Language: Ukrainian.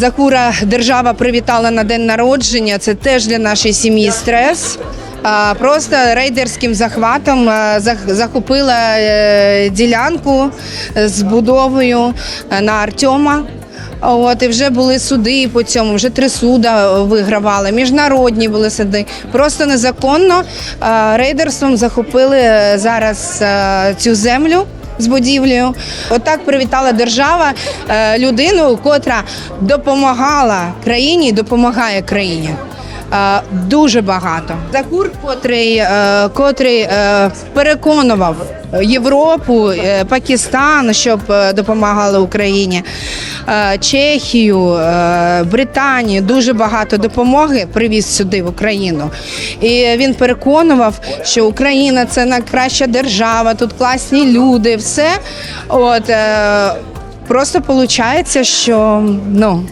Закура держава привітала на день народження. Це теж для нашої сім'ї стрес. Просто рейдерським захватом захопила е, ділянку з будовою е, на Артема. От і вже були суди по цьому, вже три суда вигравали. Міжнародні були суди. Просто незаконно рейдерством захопили е, зараз цю землю з будівлею. Отак привітала держава е, людину, котра допомагала країні, допомагає країні. Е, Дуже багато. Закур, котрий, е, котрий е, переконував Європу, Пакистан, щоб допомагали Україні, Чехію, Британію. Дуже багато допомоги привіз сюди в Україну. І він переконував, що Україна це найкраща держава, тут класні люди, все. От просто виходить, що ну.